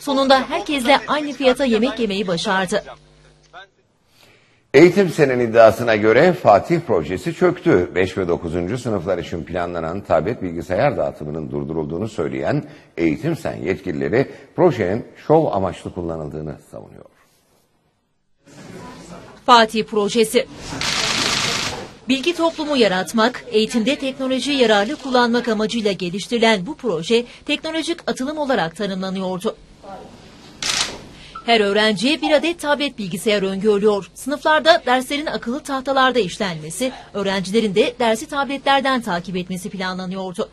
Sonunda herkesle aynı fiyata yemek yemeyi başardı. Eğitim Sen'in iddiasına göre Fatih projesi çöktü. 5 ve 9. sınıflar için planlanan tablet bilgisayar dağıtımının durdurulduğunu söyleyen Eğitim Sen yetkilileri projenin şov amaçlı kullanıldığını savunuyor. Fatih Projesi Bilgi toplumu yaratmak, eğitimde teknolojiyi yararlı kullanmak amacıyla geliştirilen bu proje teknolojik atılım olarak tanımlanıyordu. Her öğrenciye bir adet tablet bilgisayar öngörülüyor. Sınıflarda derslerin akıllı tahtalarda işlenmesi, öğrencilerin de dersi tabletlerden takip etmesi planlanıyordu.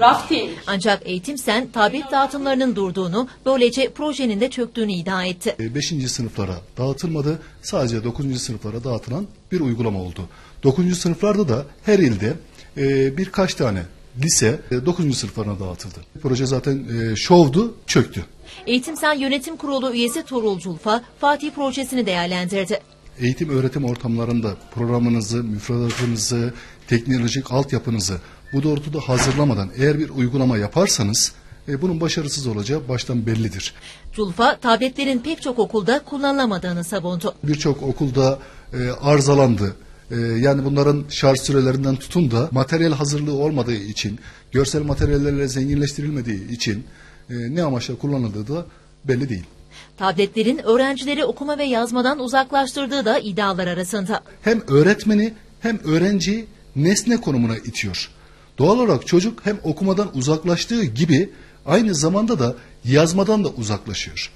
Rafting. Ancak Eğitim Sen tablet dağıtımlarının durduğunu, böylece projenin de çöktüğünü iddia etti. 5. E, sınıflara dağıtılmadı. Sadece 9. sınıflara dağıtılan bir uygulama oldu. 9. sınıflarda da her ilde e, birkaç tane lise 9. sınıflarına dağıtıldı. Proje zaten e, şovdu, çöktü. Eğitim Sen Yönetim Kurulu üyesi Tuğrul Culfa, Fatih Projesi'ni değerlendirdi. Eğitim öğretim ortamlarında programınızı, müfredatınızı, teknolojik altyapınızı bu doğrultuda hazırlamadan eğer bir uygulama yaparsanız e, bunun başarısız olacağı baştan bellidir. Culfa, tabletlerin pek çok okulda kullanılamadığını savundu. Birçok okulda e, arızalandı. E, yani bunların şarj sürelerinden tutun da materyal hazırlığı olmadığı için, görsel materyallerle zenginleştirilmediği için e, ne amaçla kullanıldığı da belli değil. Tabletlerin öğrencileri okuma ve yazmadan uzaklaştırdığı da iddialar arasında. Hem öğretmeni hem öğrenciyi nesne konumuna itiyor. Doğal olarak çocuk hem okumadan uzaklaştığı gibi aynı zamanda da yazmadan da uzaklaşıyor.